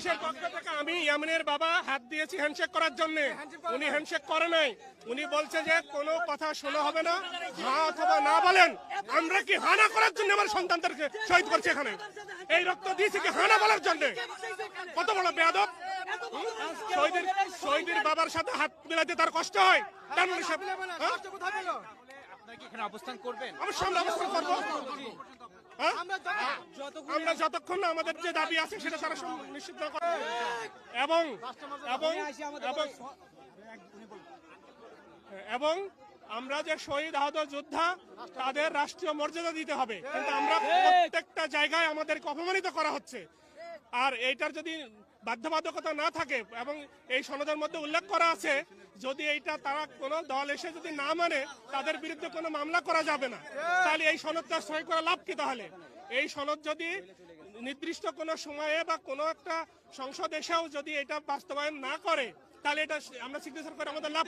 পুলিশের পক্ষ থেকে আমি ইয়ামিনের বাবা হাত দিয়েছি হ্যান্ডশেক করার জন্য। উনি হ্যান্ডশেক করে নাই। উনি বলছে যে কোনো কথা শোনা হবে না হ্যাঁ অথবা না বলেন। আমরা কি হানা করার জন্য আমার সন্তানদেরকে শহীদ করছি এখানে? এই রক্ত দিয়েছি কি হানা বলার জন্য? কত বড় বেয়াদব। শহীদের শহীদের বাবার সাথে হাত মিলাতে তার কষ্ট হয়। তার মানে হ্যাঁ? অবস্থান করবেন? অবশ্যই আমরা অবস্থান করব। হ্যাঁ? আমরা যতক্ষণ না আমাদের যে দাবি আছে সেটা তারা নিশ্চিত না করে। এবং এবং এবং এবং আমরা যে শহীদ আহত যোদ্ধা তাদের রাষ্ট্রীয় মর্যাদা দিতে হবে। কিন্তু আমরা প্রত্যেকটা জায়গায় আমাদেরকে অপমানিত করা হচ্ছে। আর এইটার যদি বাধ্যবাধকতা না থাকে এবং এই সনদের মধ্যে উল্লেখ করা আছে যদি এইটা তারা কোনো দল এসে যদি না মানে তাদের বিরুদ্ধে কোনো মামলা করা যাবে না। তাহলে এই সনদটা সই করা লাভ কি তাহলে? এই সনদ যদি নির্দিষ্ট কোনো সময়ে বা কোনো একটা সংসদ এসেও যদি এটা বাস্তবায়ন না করে, তাহলে এটা আমরা সিগনেচার করে আমাদের লাভ